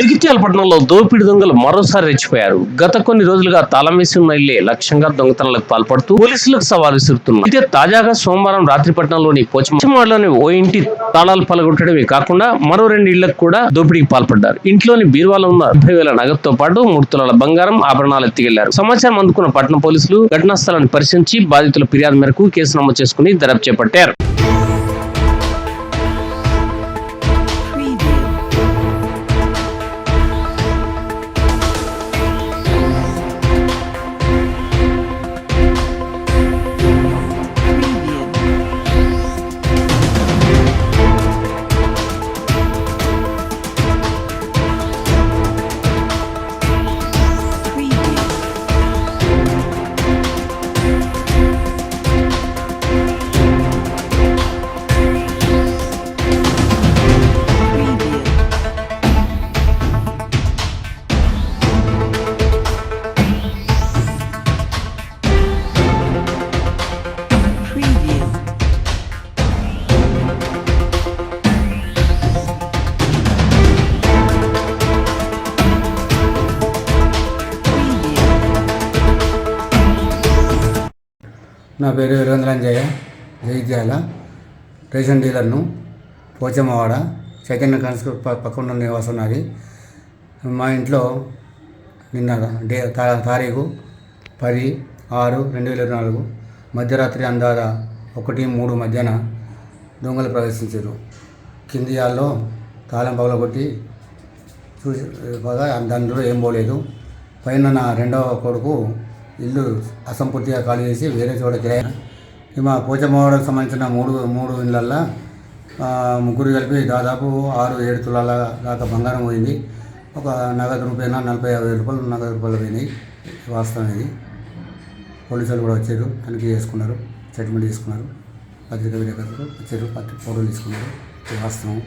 జగిత్యాల పట్టణంలో దోపిడి దొంగలు మరోసారి రెచ్చిపోయారు. గత కొన్ని రోజులుగా తాళం వేసి ఉన్న ఇల్లే లక్ష్యంగా దొంగతనాలకు పాల్పడుతూ పోలీసులకు సవాలు విసురుతున్నారు అయితే తాజాగా సోమవారం రాత్రి పట్టణంలోని పోచమాడలోని ఓ ఇంటి తాళాలు పలగొట్టడమే కాకుండా మరో రెండు ఇళ్ళకు కూడా దోపిడీకి పాల్పడ్డారు. ఇంట్లోని బీరువాలో ఉన్న డెబ్బై వేల నగదుతో పాటు మూడు తులాల బంగారం ఆభరణాలు ఎత్తికెళ్ళారు. సమాచారం అందుకున్న పట్టణ పోలీసులు ఘటనా స్థలాన్ని పరిశీలించి బాధితుల ఫిర్యాదు మేరకు కేసు నమోదు చేసుకుని దర్యాప్తు చేపట్టారు. నా పేరు వీరేంద్రంజయ్య జగిత్యాల రేషన్ డీలర్ను పోచమ్మవాడ చైతన్య కన్స్కు పక్కన నివాసం నాది. మా ఇంట్లో నిన్న డే తారీఖు పది ఆరు రెండు వేల ఇరవై నాలుగు మధ్యరాత్రి అందాద ఒకటి మూడు మధ్యాహ్న దొంగలు ప్రవేశించారు. కింది హాల్లో తాళం పగలగొట్టి చూసి బాగా దాంట్లో ఏం పోలేదు. పైన నా రెండవ కొడుకు ఇల్లు అసంపూర్తిగా ఖాళీ చేసి వేరే చోట కిరాయి మా పోచమ్మవాడకు సంబంధించిన మూడు మూడు ఇళ్ళల్లో ముగ్గురు కలిపి దాదాపు ఆరు ఏడు తులాల దాకా బంగారం పోయింది. ఒక నగదు రూపాయన నలభై యాభై రూపాయలు నగదు రూపాయలు పోయినాయి. వాస్తవం ఇది. పోలీసులు కూడా వచ్చారు తనిఖీ చేసుకున్నారు స్టేట్మెంట్ తీసుకున్నారు. పత్రిక విలేకరులు వచ్చారు పత్రిక ఫోటోలు తీసుకున్నారు. వాస్తవం.